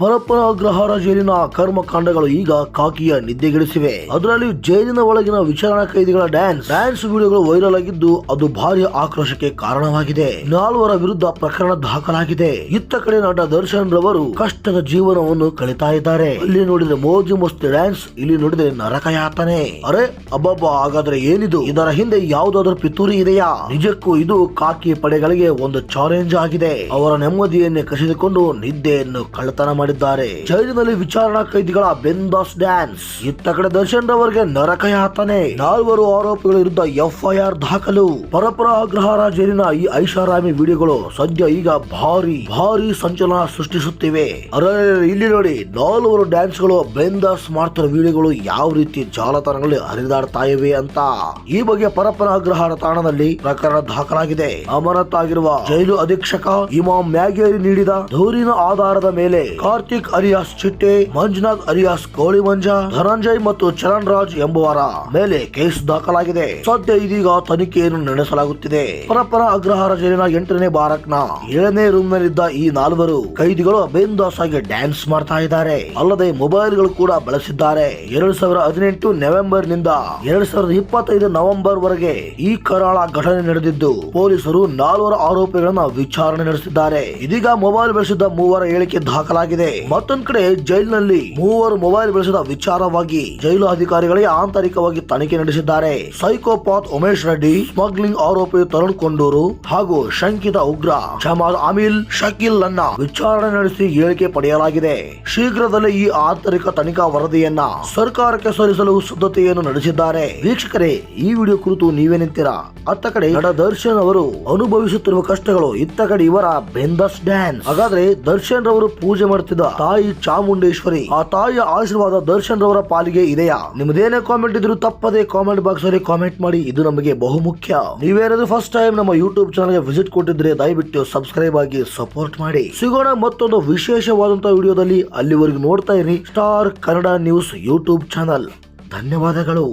ಪರಪರಾಗ್ರಹಾರ ಜೈಲಿನ ಕರ್ಮಕಾಂಡಗಳು ಈಗ ಕಾಕಿಯ ನಿದ್ದೆಗೆಡಿಸಿವೆ. ಅದರಲ್ಲಿ ಜೈಲಿನ ಒಳಗಿನ ವಿಚಾರಣಾ ಕೈದಿಗಳ ಡ್ಯಾನ್ಸ್ ಡ್ಯಾನ್ಸ್ ವಿಡಿಯೋಗಳು ವೈರಲ್ ಆಗಿದ್ದು ಅದು ಭಾರಿ ಆಕ್ರೋಶಕ್ಕೆ ಕಾರಣವಾಗಿದೆ. ನಾಲ್ವರ ವಿರುದ್ಧ ಪ್ರಕರಣ ದಾಖಲಾಗಿದೆ. ಇತ್ತ ಕಡೆ ನಟ ದರ್ಶನ್ ರವರು ಕಷ್ಟದ ಜೀವನವನ್ನು ಕಳಿತಾ ಇದ್ದಾರೆ. ಇಲ್ಲಿ ನೋಡಿದ್ರೆ ಮೋಜು ಮಸ್ತಿ ಡ್ಯಾನ್ಸ್, ಇಲ್ಲಿ ನೋಡಿದ್ರೆ ನರಕ ಯಾತನೆ ಅರೆ, ಅಬ್ಬಬ್ಬ, ಹಾಗಾದ್ರೆ ಏನಿದು? ಇದರ ಹಿಂದೆ ಯಾವುದಾದ್ರೂ ಪಿತೂರಿ ಇದೆಯಾ? ನಿಜಕ್ಕೂ ಇದು ಕಾಕಿ ಪಡೆಗಳಿಗೆ ಒಂದು ಚಾಲೆಂಜ್ ಆಗಿದೆ. ಅವರ ನೆಮ್ಮದಿಯನ್ನೇ ಕಸಿದುಕೊಂಡು ನಿದ್ದೆಯನ್ನು ಕಳ್ಳತನ ಮಾಡಿದ್ದಾರೆ. ಜೈಲಿನಲ್ಲಿ ವಿಚಾರಣಾ ಕೈದಿಗಳ ಬೆಂದಾಸ್ ಡ್ಯಾನ್ಸ್. ಇತ್ತ ಕಡೆ ದರ್ಶನ್ ರವರಿಗೆ ನರಕ ಯಾತನೆ ನಾಲ್ವರು ಆರೋಪಿಗಳ ವಿರುದ್ಧ ಎಫ್ಐಆರ್ ದಾಖಲು. ಪರಪರ ಅಗ್ರಹಾರ ಜೈಲಿನ ಈ ಐಷಾರಾಮಿ ವಿಡಿಯೋಗಳು ಸದ್ಯ ಈಗ ಭಾರಿ ಭಾರಿ ಸಂಚಲನ ಸೃಷ್ಟಿಸುತ್ತಿವೆ. ಇಲ್ಲಿ ನೋಡಿ, ನಾಲ್ವರು ಡ್ಯಾನ್ಸ್ಗಳು ಬೆಂದಾಸ್ ಮಾಡ್ತಿರೋ ವಿಡಿಯೋಗಳು ಯಾವ ರೀತಿ ಜಾಲತಾಣಗಳಲ್ಲಿ ಹರಿದಾಡ್ತಾ ಇವೆ ಅಂತ. ಈ ಬಗ್ಗೆ ಪರಪರ ಅಗ್ರಹಾರ ತಾಣದಲ್ಲಿ ಪ್ರಕರಣ ದಾಖಲಾಗಿದೆ. ಅಮರತ್ ಆಗಿರುವ ಜೈಲು ಅಧೀಕ್ಷಕ ಇಮಾಮ್ ಮ್ಯಾಗೇರಿ ನೀಡಿದ ದೂರಿನ ಆಧಾರದ ಮೇಲೆ ಕಾರ್ತಿಕ್ ಅರಿಯಾಸ್ ಚಿಟ್ಟೆ ಮಂಜುನಾಥ್ ಅರಿಯಾಸ್ ಕೋಳಿ ಮಂಜ ಧನಂಜಯ್ ಮತ್ತು ಚರಣ್ ರಾಜ್ ಎಂಬುವರ ಮೇಲೆ ಕೇಸ್ ದಾಖಲಾಗಿದೆ. ಸದ್ಯ ಇದೀಗ ತನಿಖೆಯನ್ನು ನಡೆಸಲಾಗುತ್ತಿದೆ. ಪರಪರ ಅಗ್ರಹಾರ ಜೈಲಿನ ಎಂಟನೇ ಬಾರಕ್ನ ಏಳನೇ ರೂಮ್ ನಲ್ಲಿದ್ದ ಈ ನಾಲ್ವರು ಕೈದಿಗಳು ಬೇಂದಾಸ್ ಆಗಿ ಡ್ಯಾನ್ಸ್ ಮಾಡ್ತಾ ಇದ್ದಾರೆ. ಅಲ್ಲದೆ ಮೊಬೈಲ್ಗಳು ಕೂಡ ಬಳಸಿದ್ದಾರೆ. ಎರಡ್ ಸಾವಿರ ಹದಿನೆಂಟು ನವೆಂಬರ್ನಿಂದ ಎರಡ್ ಸಾವಿರದ ಇಪ್ಪತ್ತೈದು ನವೆಂಬರ್ ವರೆಗೆ ಈ ಕರಾಳ ಘಟನೆ ನಡೆದಿದ್ದು, ಪೊಲೀಸರು ನಾಲ್ವರು ಆರೋಪಿಗಳನ್ನ ವಿಚಾರಣೆ ನಡೆಸಿದ್ದಾರೆ. ಇದೀಗ ಮೊಬೈಲ್ ಬಳಸಿದ್ದ ಮೂವರ ಹೇಳಿಕೆ ದಾಖಲಾಗಿದೆ. ಮತ್ತೊಂದ್ ಕಡೆ ಜೈಲಿನಲ್ಲಿ ಮೂವರು ಮೊಬೈಲ್ ಬಳಸಿದ ವಿಚಾರವಾಗಿ ಜೈಲು ಅಧಿಕಾರಿಗಳೇ ಆಂತರಿಕವಾಗಿ ತನಿಖೆ ನಡೆಸಿದ್ದಾರೆ. ಸೈಕೋಪಾತ್ ಉಮೇಶ್ ರೆಡ್ಡಿ, ಸ್ಮಗ್ಲಿಂಗ್ ಆರೋಪಿ ತರುಣ್ ಕೊಂಡೂರು ಹಾಗೂ ಶಂಕಿತ ಉಗ್ರ ಜಮಾಲ್ ಅಮಿಲ್, ಶಕೀಲ್ ಅನ್ನ ವಿಚಾರಣೆ ನಡೆಸಿ ಹೇಳಿಕೆ ಪಡೆಯಲಾಗಿದೆ. ಶೀಘ್ರದಲ್ಲೇ ಈ ಆಂತರಿಕ ತನಿಖಾ ವರದಿಯನ್ನ ಸರ್ಕಾರಕ್ಕೆ ಸಲ್ಲಿಸಲು ಸಿದ್ಧತೆಯನ್ನು ನಡೆಸಿದ್ದಾರೆ. ವೀಕ್ಷಕರೇ, ಈ ವಿಡಿಯೋ ಕುರಿತು ನೀವೇನಿಂತೀರಾ ಅತ್ತ ಕಡೆ ದರ್ಶನ್ ಅವರು ಅನುಭವಿಸುತ್ತಿರುವ ಕಷ್ಟಗಳು, ಇತ್ತ ಕಡೆ ಇವರ ಬೆಂದಸ್ ಡ್ಯಾನ್ಸ್. ಹಾಗಾದ್ರೆ ದರ್ಶನ್ ರವರು ಪೂಜೆ ಮಾಡುತ್ತಿದ್ದ ತಾಯಿ ಚಾಮುಂಡೇಶ್ವರಿ, ಆ ತಾಯಿಯ ಆಶೀರ್ವಾದ ದರ್ಶನ್ ರವರ ಪಾಲಿಗೆ ಇದೆಯಾ? ನಿಮ್ದೇನೇ ಕಾಮೆಂಟ್ ಇದ್ರು ತಪ್ಪದೆ ಕಾಮೆಂಟ್ ಬಾಕ್ಸ್ ಅಲ್ಲಿ ಕಾಮೆಂಟ್ ಮಾಡಿ, ಇದು ನಮಗೆ ಬಹುಮುಖ್ಯ. ನೀವೇನಾದ್ರೂ ಫಸ್ಟ್ ಟೈಮ್ ನಮ್ಮ ಯೂಟ್ಯೂಬ್ ಚಾನಲ್ಗೆ ವಿಸಿಟ್ ಕೊಟ್ಟಿದ್ರೆ ದಯವಿಟ್ಟು ಸಬ್ಸ್ಕ್ರೈಬ್ ಆಗಿ ಸಪೋರ್ಟ್ ಮಾಡಿ. ಸಿಗೋಣ ಮತ್ತೊಂದು ವಿಶೇಷವಾದಂತಹ ವಿಡಿಯೋದಲ್ಲಿ ಅಲ್ಲಿವರೆಗೂ ನೋಡ್ತಾ ಇರಿ Star Kannada news YouTube channel ಧನ್ಯವಾದಗಳು.